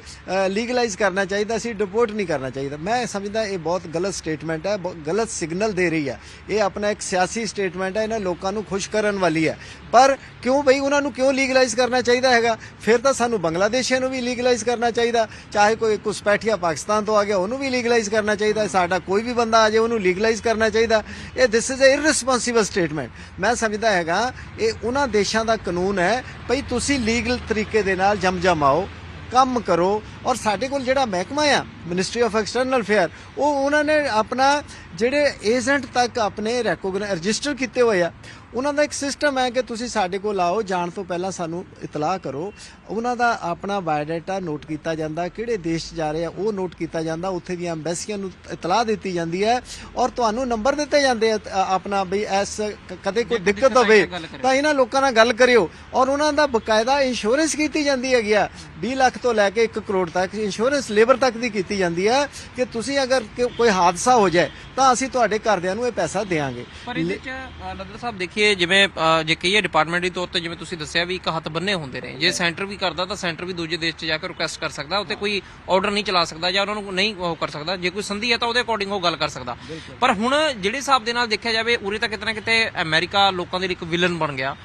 ਲੀਗਲਾਈਜ਼ ਕਰਨਾ ਚਾਹੀਦਾ ਸੀ ਡਿਪੋਰਟ ਨਹੀਂ ਕਰਨਾ ਚਾਹੀਦਾ। ਮੈਂ ਸਮਝਦਾ ਇਹ ਬਹੁਤ ਗਲਤ ਸਟੇਟਮੈਂਟ ਹੈ, ਬਹੁਤ ਗਲਤ ਸਿਗਨਲ ਦੇ ਰਹੀ ਹੈ। ਇਹ ਆਪਣਾ ਇੱਕ ਸਿਆਸੀ ਸਟੇਟਮੈਂਟ ਹੈ, ਇਹਨਾਂ ਲੋਕਾਂ ਨੂੰ ਖੁਸ਼ ਕਰਨ ਵਾਲੀ ਹੈ। ਪਰ ਕਿਉਂ ਬਈ ਉਹਨਾਂ ਨੂੰ ਕਿਉਂ ਲੀਗਲਾਈਜ਼ ਕਰਨਾ ਚਾਹੀਦਾ? ਚਾਹੀਦਾ ਹੈਗਾ। ਫਿਰ ਤਾਂ ਸਾਨੂੰ ਬੰਗਲਾਦੇਸ਼ੀਆਂ ਨੂੰ ਵੀ ਲੀਗਲਾਈਜ਼ ਕਰਨਾ ਚਾਹੀਦਾ। ਚਾਹੇ ਕੋਈ ਕੁਸਪੈਠੀਆ ਪਾਕਿਸਤਾਨ ਤੋਂ ਆ ਗਿਆ, ਉਹਨੂੰ ਵੀ ਲੀਗਲਾਈਜ਼ ਕਰਨਾ ਚਾਹੀਦਾ। ਸਾਡਾ ਕੋਈ ਵੀ ਬੰਦਾ ਆ ਜਾਏ, ਉਹਨੂੰ ਲੀਗਲਾਈਜ਼ ਕਰਨਾ ਚਾਹੀਦਾ। ਇਹ this is a irresponsible statement ਮੈਂ ਸਮਝਦਾ ਹੈਗਾ, ਇਹ ਉਹਨਾਂ ਦੇਸ਼ਾਂ ਦਾ ਕਾਨੂੰਨ ਹੈ। ਭਈ ਤੁਸੀਂ ਲੀਗਲ ਤਰੀਕੇ ਦੇ ਨਾਲ ਜਮਜਮਾਓ ਕੰਮ ਕਰੋ ਔਰ ਸਾਡੇ ਕੋਲ ਜਿਹੜਾ ਮਹਿਕਮਾ ਆ ਮਿਨਿਸਟਰੀ ਆਫ ਐਕਸਟਰਨਲ ਅਫੇਅਰ ਉਹ ਉਹਨਾਂ ਨੇ ਆਪਣਾ ਜਿਹੜੇ ਏਜੰਟ ਤੱਕ ਆਪਣੇ ਰੈਕੋਗਨਾਈਜ਼ ਰਜਿਸਟਰ ਕੀਤੇ ਹੋਏ ਆ ਉਹਨਾਂ ਦਾ ਇੱਕ ਸਿਸਟਮ ਹੈ ਕਿ ਤੁਸੀਂ ਸਾਡੇ ਕੋਲ ਆਓ ਜਾਣ ਤੋਂ ਪਹਿਲਾਂ ਸਾਨੂੰ ਇਤਲਾਹ ਕਰੋ। ਉਹਨਾਂ ਦਾ ਆਪਣਾ ਬਾਇਓਡਾਟਾ ਨੋਟ ਕੀਤਾ ਜਾਂਦਾ ਕਿਹੜੇ ਦੇਸ਼ 'ਚ ਜਾ ਰਹੇ ਆ ਉਹ ਨੋਟ ਕੀਤਾ ਜਾਂਦਾ ਉੱਥੇ ਦੀਆਂ ਐਮਬੈਸੀਆਂ ਨੂੰ ਇਤਲਾਹ ਦਿੱਤੀ ਜਾਂਦੀ ਹੈ ਔਰ ਤੁਹਾਨੂੰ ਨੰਬਰ ਦਿੱਤੇ ਜਾਂਦੇ ਆ ਆਪਣਾ ਵੀ ਐਸ ਕਦੇ ਕੋਈ ਦਿੱਕਤ ਹੋਵੇ ਤਾਂ ਇਹਨਾਂ ਲੋਕਾਂ ਨਾਲ ਗੱਲ ਕਰਿਓ। ਔਰ ਉਹਨਾਂ ਦਾ ਬਕਾਇਦਾ ਇੰਸ਼ੋਰੈਂਸ ਕੀਤੀ ਜਾਂਦੀ ਹੈਗੀ ਆ 20 ਲੱਖ ਤੋਂ ਲੈ ਕੇ 1 ਕਰੋੜ ਤੱਕ ਇੰਸ਼ੋਰੈਂਸ ਲੇਬਰ ਤੱਕ ਦੀ ਕੀਤੀ ਜਾਂਦੀ ਹੈ ਕਿ ਤੁਸੀਂ ਅਗਰ ਕਿ- ਕੋਈ ਹਾਦਸਾ ਹੋ ਜਾਏ ਤਾਂ ਅਸੀਂ ਤੁਹਾਡੇ ਘਰਦਿਆਂ ਨੂੰ ਇਹ ਪੈਸਾ ਦੇਵਾਂਗੇ। ਪਰ ਇਹਦੇ ਚ ਲੱਦਲ ਸਾਹਿਬ ਦੇਖੀਏ ਜਿਵੇਂ ਜੇ ਕਹੀਏ ਡਿਪਾਰਟਮੈਂਟ ਦੀ ਤੌਰ ਤੇ ਜਿਵੇਂ ਤੁਸੀਂ ਦੱਸਿਆ ਵੀ ਇੱਕ ਹੱਥ ਬੰਨੇ ਹੁੰਦੇ ਨੇ ਜੇ ਸੈਂਟਰ ਵੀ ਕਰਦਾ ਤਾਂ ਸੈਂਟਰ ਵੀ ਦੂਜੇ ਦੇਸ਼ 'ਚ ਜਾ ਕੇ ਰਿਕੁਐਸਟ ਕਰ ਸਕਦਾ ਉੱਤੇ ਕੋਈ ਆਰਡਰ ਨਹੀਂ ਚਲਾ ਸਕਦਾ ਜਾਂ ਉਹਨਾਂ ਨੂੰ ਨਹੀਂ ਉਹ ਕਰ ਸਕਦਾ ਜੇ ਕੋਈ ਸੰਧੀ ਹੈ ਤਾਂ ਉਹਦੇ ਅਕੋਰਡਿੰਗ ਉਹ ਗੱਲ ਕਰ ਸਕਦਾ। ਪਰ ਹੁਣ ਜਿਹੜੇ ਹਿਸਾਬ ਦੇ ਨਾਲ ਦੇਖਿਆ ਜਾਵੇ ਉਰੇ ਤਾਂ ਕਿਤੇ ਨਾ ਕਿਤੇ ਅਮਰੀਕਾ ਲੋਕਾਂ ਦੇ ਲਈ ਇੱਕ ਵਿਲਨ ਬਣ ਗਿਆ।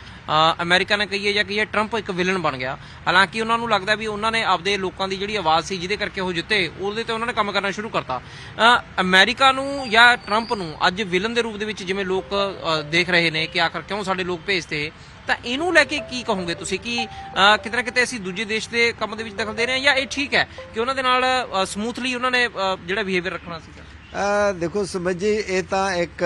ਅਮਰੀਕਾ ਨੇ ਕਹੀਏ ਜਾਂ ਕਹੀਏ ਟਰੰਪ ਇੱਕ ਵਿਲਨ ਬਣ ਗਿਆ। ਹਾਲਾਂਕਿ ਉਹਨਾਂ ਨੂੰ ਲੱਗਦਾ ਵੀ ਉਹਨਾਂ ਨੇ ਆਪਦੇ ਲੋਕਾਂ ਦੀ ਜਿਹੜੀ ਆਵਾਜ਼ ਸੀ ਜਿਹਦੇ ਕਰਕੇ ਉਹ ਜਿੱਤੇ ਉਹਦੇ ਤੇ ਉਹਨਾਂ ਨੇ ਕੰਮ ਕਰਨਾ ਸ਼ੁਰੂ ਕਰਤਾ। ਅ, ਅਮਰੀਕਾ ਨੂੰ ਜਾਂ ਟਰੰਪ ਨੂੰ ਅੱਜ ਵਿਲਨ ਦੇ ਰੂਪ ਦੇ ਵਿੱਚ ਜਿਵੇਂ ਲੋਕ ਦੇਖ ਰਹੇ ਨੇ ਕਿ ਆਖਰ ਕਿਉਂ ਸਾਡੇ ਲੋਕ ਭੇਜਦੇ ਤਾਂ ਇਹਨੂੰ ਲੈ ਕੇ ਕੀ ਕਹੋਗੇ ਤੁਸੀਂ? ਕਿ ਕਿਤੇ ਨਾ ਕਿਤੇ ਅਸੀਂ ਦੂਜੇ ਦੇਸ਼ ਦੇ ਕੰਮ ਦੇ ਵਿੱਚ ਦਖਲ ਦੇ ਰਹੇ ਹਾਂ ਜਾਂ ਇਹ ਠੀਕ ਹੈ ਕਿ ਉਹਨਾਂ ਦੇ ਨਾਲ ਸਮੂਥਲੀ ਉਹਨਾਂ ਨੇ ਜਿਹੜਾ ਬਿਹੇਵੀਅਰ ਰੱਖਣਾ ਸੀਗਾ? ਦੇਖੋ ਸਮਝ ਜੀ ਇਹ ਤਾਂ ਇੱਕ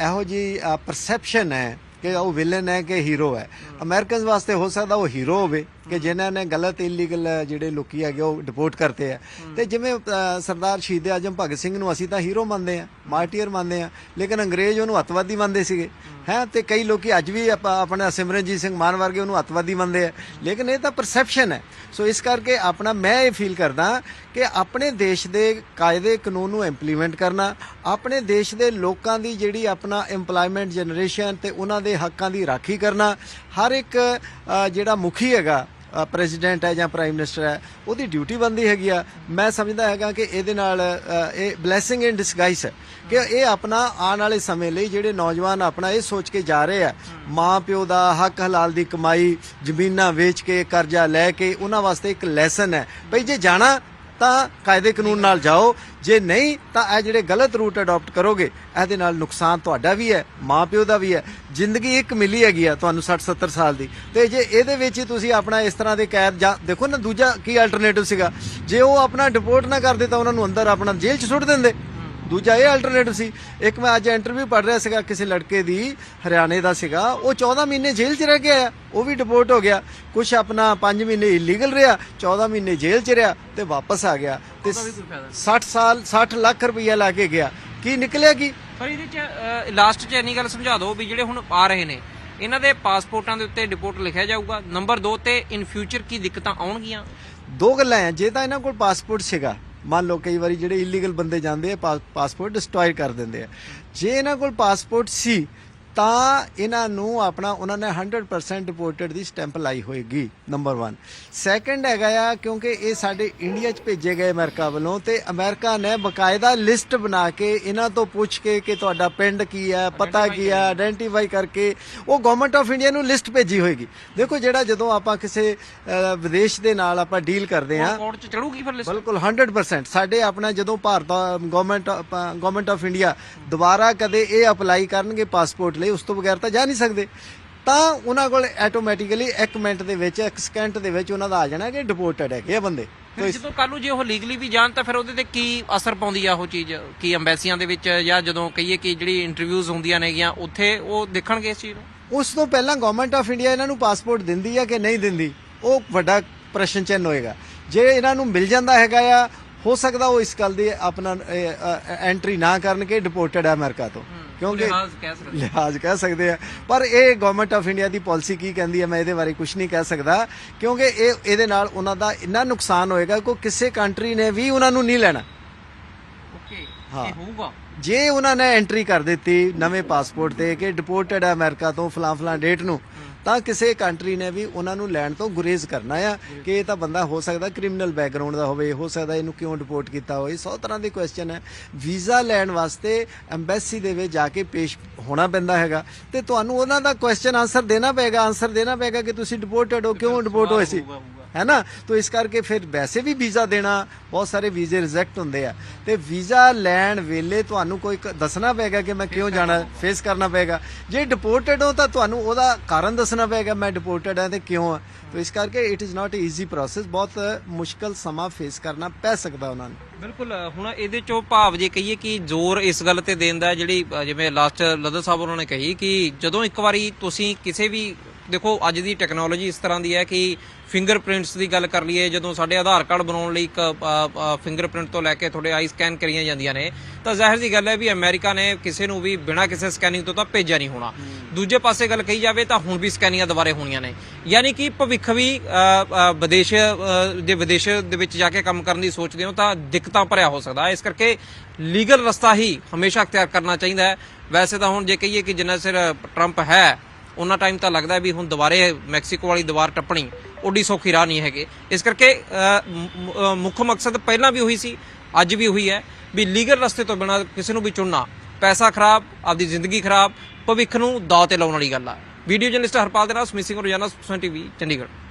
ਇਹੋ ਜੀ ਪਰਸੈਪਸ਼ਨ ਹੈ ਕਿ ਉਹ ਵਿਲਨ ਹੈ ਕਿ ਹੀਰੋ ਹੈ। ਅਮਰੀਕਨਸ ਵਾਸਤੇ ਹੋ ਸਕਦਾ ਉਹ ਹੀਰੋ ਹੋਵੇ। ਕਿ ਜਿਨ੍ਹਾਂ ਨੇ ਗਲਤ ਇਲੀਗਲ ਜਿਹੜੇ ਲੋਕੀ ਹੈਗੇ ਉਹ ਡਿਪੋਰਟ ਕਰਤੇ ਆ। ਤੇ ਜਿਵੇਂ ਸਰਦਾਰ ਸ਼ਹੀਦ ਆਜਮ ਭਗਤ ਸਿੰਘ ਨੂੰ ਅਸੀਂ ਤਾਂ ਹੀਰੋ ਮੰਨਦੇ ਆ ਮਾਰਟੀਅਰ ਮੰਨਦੇ ਆ, ਲੇਕਿਨ ਅੰਗਰੇਜ਼ ਉਹਨੂੰ ਅਤਵਾਦੀ ਮੰਨਦੇ ਸੀਗੇ। ਹੈ, ਤੇ ਕਈ ਲੋਕੀ ਅੱਜ ਵੀ ਆਪਾਂ- ਆਪਣਾ ਸਿਮਰਨਜੀਤ ਸਿੰਘ ਮਾਨ ਵਰਗੇ ਉਹਨੂੰ ਅਤਵਾਦੀ ਮੰਨਦੇ ਆ। ਲੇਕਿਨ ਇਹ ਤਾਂ ਪਰਸੈਪਸ਼ਨ ਹੈ। ਸੋ ਇਸ ਕਰਕੇ ਆਪਣਾ ਮੈਂ ਇਹ ਫੀਲ ਕਰਦਾ ਕਿ ਆਪਣੇ ਦੇਸ਼ ਦੇ ਕਾਇਦੇ ਕਾਨੂੰਨ ਨੂੰ ਇੰਪਲੀਮੈਂਟ ਕਰਨਾ, ਆਪਣੇ ਦੇਸ਼ ਦੇ ਲੋਕਾਂ ਦੀ ਜਿਹੜੀ ਆਪਣਾ EMPLOYMENT ਜਨਰੇਸ਼ਨ ਤੇ ਉਹਨਾਂ ਦੇ ਹੱਕਾਂ ਦੀ ਰਾਖੀ ਕਰਨਾ, ਹਰ ਇੱਕ ਜਿਹੜਾ ਮੁਖੀ ਹੈਗਾ ਪ੍ਰੈਜ਼ੀਡੈਂਟ ਹੈ ਜਾਂ ਪ੍ਰਾਈਮ ਮਿਨਿਸਟਰ ਹੈ, ਉਹਦੀ ਡਿਊਟੀ ਬੰਦੀ ਹੈਗੀ ਆ। ਮੈਂ ਸਮਝਦਾ ਹੈਗਾ ਕਿ ਇਹਦੇ ਨਾਲ ਇਹ ਬਲੇਸਿੰਗ ਇਨ ਡਿਸਗਾਈਸ ਹੈ ਕਿ ਇਹ ਆਪਣਾ ਆਉਣ ਵਾਲੇ ਸਮੇਂ ਲਈ ਜਿਹੜੇ ਨੌਜਵਾਨ ਆਪਣਾ ਇਹ ਸੋਚ ਕੇ ਜਾ ਰਹੇ ਆ, ਮਾਂ ਪਿਓ ਦਾ ਹੱਕ ਹਲਾਲ ਦੀ ਕਮਾਈ, ਜ਼ਮੀਨਾਂ ਵੇਚ ਕੇ, ਕਰਜ਼ਾ ਲੈ ਕੇ, ਉਹਨਾਂ ਵਾਸਤੇ ਇੱਕ ਲੈਸਨ ਹੈ। ਭਈ ਜੇ ਜਾਣਾ ਤਾਂ ਕਾਇਦੇ ਕਾਨੂੰਨ ਨਾਲ ਜਾਓ। ਜੇ ਨਹੀਂ, ਤਾਂ ਇਹ ਜਿਹੜੇ ਗਲਤ ਰੂਟ ਅਡਾਪਟ ਕਰੋਗੇ, ਇਹਦੇ ਨਾਲ ਨੁਕਸਾਨ ਤੁਹਾਡਾ ਵੀ ਹੈ, ਮਾਪਿਓ ਦਾ ਵੀ ਹੈ। ਜ਼ਿੰਦਗੀ ਇੱਕ ਮਿਲੀ ਹੈਗੀ ਆ ਤੁਹਾਨੂੰ 60 70 ਸਾਲ ਦੀ। ਤੇ ਜੇ ਇਹਦੇ ਵਿੱਚ ਹੀ ਤੁਸੀਂ ਆਪਣਾ ਇਸ ਤਰ੍ਹਾਂ ਦੇ ਕੈਦ ਜਾਂ ਦੇਖੋ ਨਾ ਦੂਜਾ ਕੀ ਅਲਟਰਨੇਟਿਵ ਸੀਗਾ। ਜੇ ਉਹ ਆਪਣਾ ਡਿਪੋਰਟ ਨਾ ਕਰਦੇ ਤਾਂ ਉਹਨਾਂ ਨੂੰ ਅੰਦਰ ਆਪਣਾ ਜੇਲ੍ਹ 'ਚ ਸੁੱਟ ਦਿੰਦੇ। ਦੂਜਾ ਇਹ ਅਲਟਰਨੇਟਿਵ ਸੀ। ਇੱਕ ਮੈਂ ਅੱਜ ਇੰਟਰਵਿਊ ਪੜ੍ਹ ਰਿਹਾ ਸੀਗਾ ਕਿਸੇ ਲੜਕੇ ਦੀ ਹਰਿਆਣੇ ਦਾ ਸੀਗਾ। ਉਹ 14 ਮਹੀਨੇ ਜੇਲ੍ਹ 'ਚ ਰਹਿ ਕੇ ਆਇਆ। ਉਹ ਵੀ ਡਿਪੋਰਟ ਹੋ ਗਿਆ। ਕੁਝ ਆਪਣਾ 5 ਮਹੀਨੇ ਇਲੀਗਲ ਰਿਹਾ 14 ਮਹੀਨੇ ਜੇਲ੍ਹ 'ਚ ਰਿਹਾ ਤੇ ਵਾਪਸ ਆ ਗਿਆ। ਤੇ ਉਹਦਾ ਵੀ ਕੋਈ ਫਾਇਦਾ 60 ਸਾਲ 60 ਲੱਖ ਰੁਪਈਆ ਲਾ ਕੇ ਗਿਆ। ਕੀ ਨਿਕਲਿਆ ਕੀ? ਪਰ ਇਹਦੇ ਚ ਲਾਸਟ ਚ ਇੰਨੀ ਗੱਲ ਸਮਝਾ ਦਿਓ ਵੀ ਜਿਹੜੇ ਹੁਣ ਆ ਰਹੇ ਨੇ ਇਹਨਾਂ ਦੇ ਪਾਸਪੋਰਟਾਂ ਦੇ ਉੱਤੇ ਡਿਪੋਰਟ ਲਿਖਿਆ ਜਾਊਗਾ। ਨੰਬਰ 2 ਤੇ ਇਨ ਫਿਊਚਰ ਕੀ ਦਿੱਕਤਾਂ ਆਉਣਗੀਆਂ? ਦੋ ਗੱਲਾਂ ਆ। ਜੇ ਤਾਂ ਇਹਨਾਂ ਕੋਲ ਪਾਸਪੋਰਟ ਸੀਗਾ ਮੰਨ ਲਓ ਕਈ ਵਾਰੀ ਜਿਹੜੇ ਇਲੀਗਲ ਬੰਦੇ ਜਾਂਦੇ ਆ, ਪਾ- ਪਾਸਪੋਰਟ ਡਿਸਟਰੋਏ ਕਰ ਦਿੰਦੇ ਆ। ਜੇ ਇਹਨਾਂ ਕੋਲ ਪਾਸਪੋਰਟ ਸੀ ਤਾਂ ਇਹਨਾਂ ਨੂੰ ਆਪਣਾ ਉਹਨਾਂ ਨੇ 100% ਡਿਪੋਰਟਡ ਦੀ ਸਟੈਂਪ ਲਾਈ ਹੋਏਗੀ ਨੰਬਰ 1 ਸੈਕੰਡ ਹੈਗਾ ਆ ਕਿਉਂਕਿ ਇਹ ਸਾਡੇ ਇੰਡੀਆ 'ਚ ਭੇਜੇ ਗਏ ਅਮਰੀਕਾ ਵੱਲੋਂ ਤੇ ਅਮਰੀਕਾ ਨੇ ਬਕਾਇਦਾ ਲਿਸਟ ਬਣਾ ਕੇ ਇਹਨਾਂ ਤੋਂ ਪੁੱਛ ਕੇ ਕਿ ਤੁਹਾਡਾ ਪਿੰਡ ਕੀ ਹੈ ਪਤਾ ਕੀ ਹੈ ਆਇਡੈਂਟੀਫਾਈ ਕਰਕੇ ਉਹ ਗਵਰਨਮੈਂਟ ਆਫ ਇੰਡੀਆ ਨੂੰ ਲਿਸਟ ਭੇਜੀ ਹੋਏਗੀ। ਦੇਖੋ ਜਿਹੜਾ ਜਦੋਂ ਆਪਾਂ ਕਿਸੇ ਵਿਦੇਸ਼ ਦੇ ਨਾਲ ਆਪਾਂ ਡੀਲ ਕਰਦੇ ਹਾਂ ਕੋਰਟ ਚ ਚੜੂਗੀ ਫਿਰ ਲਿਸਟ ਬਿਲਕੁਲ 100% ਸਾਡੇ ਆਪਣਾ ਜਦੋਂ Bharat government government of India ਦੁਬਾਰਾ ਕਦੇ ਇਹ ਅਪਲਾਈ ਕਰਨਗੇ ਪਾਸਪੋਰਟ ਲਈ ਉਸ ਤੋਂ ਬਗੈਰ ਤਾਂ ਜਾ ਨਹੀਂ ਸਕਦੇ। ਤਾਂ ਉਹਨਾਂ ਕੋਲ ਆਟੋਮੈਟਿਕਲੀ 1 ਮਿੰਟ ਦੇ ਵਿੱਚ 1 ਸਕਿੰਟ ਦੇ ਵਿੱਚ ਉਹਨਾਂ ਦਾ ਆ ਜਾਣਾ ਕਿ ਡਿਪੋਰਟਡ ਹੈਗੇ ਆ ਬੰਦੇ। ਫਿਰ ਜਦੋਂ ਕੱਲ ਨੂੰ ਜੇ ਉਹ ਲੀਗਲੀ ਵੀ ਜਾਣ ਤਾਂ ਫਿਰ ਉਹਦੇ ਤੇ ਕੀ ਅਸਰ ਪਾਉਂਦੀ ਆ ਉਹ ਚੀਜ਼? ਕੀ ਐਮਬੈਸੀਆਂ ਦੇ ਵਿੱਚ ਜਾਂ ਜਦੋਂ ਕਹੀਏ ਕਿ ਜਿਹੜੀ ਇੰਟਰਵਿਊਜ਼ ਹੁੰਦੀਆਂ ਨੇਗੀਆਂ ਉੱਥੇ ਉਹ ਦੇਖਣਗੇ ਇਸ ਚੀਜ਼ ਨੂੰ? ਉਸ ਤੋਂ ਪਹਿਲਾਂ ਗਵਰਨਮੈਂਟ ਆਫ ਇੰਡੀਆ ਇਹਨਾਂ ਨੂੰ ਪਾਸਪੋਰਟ ਦਿੰਦੀ ਆ ਕਿ ਨਹੀਂ ਦਿੰਦੀ? ਉਹ ਵੱਡਾ ਪ੍ਰਸ਼ਨ ਚਿੰਨ੍ਹ ਹੋਏਗਾ। ਜੇ ਇਹਨਾਂ ਨੂੰ ਮਿਲ ਜਾਂਦਾ ਹੈਗਾ ਆ ਹੋ ਸਕਦਾ ਉਹ ਇਸ ਗੱਲ ਦੀ ਆਪਣਾ ਐਂਟਰੀ ਨਾ ਕਰਨ ਕਿ ਡਿਪੋਰਟਡ ਹੈ ਅਮਰੀਕਾ ਤੋਂ। ਕਿਉਂਕਿ ਲਿਹਾਜ਼ ਕਹਿ ਸਕਦੇ। ਆ। ਪਰ ਇਹ ਗਵਰਨਮੈਂਟ ਆਫ ਇੰਡੀਆ ਦੀ ਪਾਲਿਸੀ ਕੀ ਕਹਿੰਦੀ ਹੈ ਮੈਂ ਇਹਦੇ ਬਾਰੇ ਕੁਝ ਨਹੀਂ ਕਹਿ ਸਕਦਾ। ਕਿਉਂਕਿ ਇਹ ਇਹਦੇ ਨਾਲ ਉਹਨਾਂ ਦਾ ਇੰਨਾ ਨੁਕਸਾਨ ਹੋਏਗਾ ਕਿ ਕਿਸੇ ਕੰਟਰੀ ਨੇ ਵੀ ਉਹਨਾਂ ਨੂੰ ਨਹੀਂ ਲੈਣਾ। ਓਕੇ ਹਾਂ। ਇਹ ਹੋਊਗਾ। ਜੇ ਉਹਨਾਂ ਨੇ ਐਂਟਰੀ ਕਰ ਦਿੱਤੀ ਨਵੇਂ ਪਾਸਪੋਰਟ ਤੇ ਕਿ ਡਿਪੋਰਟਡ ਅਮਰੀਕਾ ਤੋਂ ਫਲਾਂ ਫਲਾਂ ਡੇਟ ਨੂੰ ਤਾਂ ਕਿਸੇ ਕੰਟਰੀ ਨੇ ਵੀ ਉਹਨਾਂ ਨੂੰ ਲੈਣ ਤੋਂ ਗੁਰੇਜ਼ ਕਰਨਾ ਆ ਕਿ ਇਹ ਤਾਂ ਬੰਦਾ ਹੋ ਸਕਦਾ ਕ੍ਰਿਮੀਨਲ ਬੈਕਗ੍ਰਾਉਂਡ ਦਾ ਹੋਵੇ ਹੋ ਸਕਦਾ ਇਹਨੂੰ ਕਿਉਂ ਡਿਪੋਰਟ ਕੀਤਾ ਹੋਵੇ। 100 ਤਰ੍ਹਾਂ ਦੇ ਕੁਐਸਚਨ ਹੈ। ਵੀਜ਼ਾ ਲੈਣ ਵਾਸਤੇ ਐਮਬੈਸੀ ਦੇ ਵਿੱਚ ਜਾ ਕੇ ਪੇਸ਼ ਹੋਣਾ ਪੈਂਦਾ ਹੈਗਾ। ਤੇ ਤੁਹਾਨੂੰ ਉਹਨਾਂ ਦਾ ਕੁਐਸਚਨ ਆਨਸਰ ਦੇਣਾ ਪਏਗਾ ਆਨਸਰ ਦੇਣਾ ਪਏਗਾ ਕਿ ਤੁਸੀਂ ਡਿਪੋਰਟਡ ਹੋ ਕਿਉਂ ਡਿਪੋਰਟ ਹੋਏ ਸੀ। ਹੈ ਨਾ? ਤਾਂ ਇਸ ਕਰਕੇ ਫਿਰ ਵੈਸੇ ਵੀ ਵੀਜ਼ਾ ਦੇਣਾ, ਬਹੁਤ ਸਾਰੇ ਵੀਜ਼ੇ ਰਿਜੈਕਟ ਹੁੰਦੇ ਆ। ਤੇ ਵੀਜ਼ਾ ਲੈਣ ਵੇਲੇ ਤੁਹਾਨੂੰ ਕੋਈ ਦੱਸਣਾ ਪਏਗਾ ਕਿ ਮੈਂ ਕਿਉਂ ਜਾਣਾ ਫੇਸ ਕਰਨਾ ਪਏਗਾ? ਜੇ ਡਿਪੋਰਟਡ ਹੋ ਤਾਂ ਤੁਹਾਨੂੰ ਉਹਦਾ ਕਾਰਨ ਦੱਸਣਾ ਪਏਗਾ, ਮੈਂ ਡਿਪੋਰਟਡ ਹਾਂ ਤੇ ਕਿਉਂ ਆ? ਤਾਂ ਇਸ ਕਰਕੇ it is not easy process ਬਹੁਤ ਮੁਸ਼ਕਲ ਸਮਾਂ ਫੇਸ ਕਰਨਾ ਪੈ ਸਕਦਾ ਉਹਨਾਂ ਨੂੰ। ਬਿਲਕੁਲ, ਹੁਣ ਇਹਦੇ ਚੋਂ ਭਾਵ ਜੇ ਕਹੀਏ ਕਿ ਜ਼ੋਰ ਇਸ ਗੱਲ ਤੇ ਦੇਣ ਦਾ, ਜਿਹੜੀ ਜਿਵੇਂ ਲਾਸਟ ਲਦਰ ਸਾਹਿਬ ਉਹਨਾਂ ਨੇ ਕਹੀ ਕਿ ਜਦੋਂ ਇੱਕ ਵਾਰੀ ਤੁਸੀਂ ਕਿਸੇ ਵੀ ਦੇਖੋ ਅੱਜ ਦੀ ਟੈਕਨੋਲੋਜੀ ਇਸ ਤਰ੍ਹਾਂ ਦੀ ਹੈ ਕਿ ਫਿੰਗਰਪ੍ਰਿੰਟਸ ਦੀ ਗੱਲ ਕਰ ਲਈਏ ਜਦੋਂ ਸਾਡੇ ਆਧਾਰ ਕਾਰਡ ਬਣਾਉਣ ਲਈ ਇੱਕ ਫਿੰਗਰਪ੍ਰਿੰਟ ਤੋਂ ਲੈ ਕੇ ਤੁਹਾਡੇ ਆਈ ਸਕੈਨ ਕਰੀਆਂ ਜਾਂਦੀਆਂ ਨੇ ਤਾਂ ਜ਼ਾਹਿਰ ਜੀ ਗੱਲ ਹੈ ਵੀ ਅਮਰੀਕਾ ਨੇ ਕਿਸੇ ਨੂੰ ਵੀ ਬਿਨਾਂ ਕਿਸੇ ਸਕੈਨਿੰਗ ਤੋਂ ਤਾਂ ਭੇਜਿਆ ਨਹੀਂ ਹੋਣਾ। ਦੂਜੇ ਪਾਸੇ ਗੱਲ ਕਹੀ ਜਾਵੇ ਤਾਂ ਹੁਣ ਵੀ ਸਕੈਨਿੰਗਾਂ ਦੁਬਾਰੇ ਹੋਣੀਆਂ ਨੇ। ਯਾਨੀ ਕਿ ਭਵਿੱਖ ਵੀ ਵਿਦੇਸ਼ ਜੇ ਵਿਦੇਸ਼ ਦੇ ਵਿੱਚ ਜਾ ਕੇ ਕੰਮ ਕਰਨ ਦੀ ਸੋਚਦੇ ਹੋ ਤਾਂ ਦਿੱਕਤਾਂ ਭਰਿਆ ਹੋ ਸਕਦਾ। ਇਸ ਕਰਕੇ ਲੀਗਲ ਰਸਤਾ ਹੀ ਹਮੇਸ਼ਾ ਅਖਤਿਆਰ ਕਰਨਾ ਚਾਹੀਦਾ ਹੈ। ਵੈਸੇ ਤਾਂ ਹੁਣ ਜੇ ਕਹੀਏ ਕਿ ਜਿੰਨਾ ਸਿਰ ਟਰੰਪ ਹੈ ਉਹਨਾਂ ਟਾਈਮ ਤਾਂ ਲੱਗਦਾ ਵੀ ਹੁਣ ਦੁਬਾਰੇ ਮੈਕਸੀਕੋ ਵਾਲੀ ਦੀਵਾਰ ਟੱਪਣੀ ਓਡੀ ਸੌਖੀ ਰਾਹ ਨਹੀਂ ਹੈਗੇ। ਇਸ ਕਰਕੇ ਮੁੱਖ ਮਕਸਦ ਪਹਿਲਾਂ ਵੀ ਉਹੀ ਸੀ, ਅੱਜ ਵੀ ਉਹੀ ਹੈ ਵੀ ਲੀਗਲ ਰਸਤੇ ਤੋਂ ਬਿਨਾਂ ਕਿਸੇ ਨੂੰ ਵੀ ਚੁਣਨਾ। ਪੈਸਾ ਖਰਾਬ, ਆਪਦੀ ਜ਼ਿੰਦਗੀ ਖਰਾਬ, ਭਵਿੱਖ ਨੂੰ ਦਾਅ ਤੇ ਲਾਉਣ ਵਾਲੀ ਗੱਲ ਆ। ਵੀਡੀਓ ਜਰਨਲਿਸਟ ਹਰਪਾਲ ਦੇ ਨਾਲ ਸਿੰਘ ਰੋਜ਼ਾਨਾ ਸੁਪਸਨ ਟੀਵੀ, ਚੰਡੀਗੜ੍ਹ।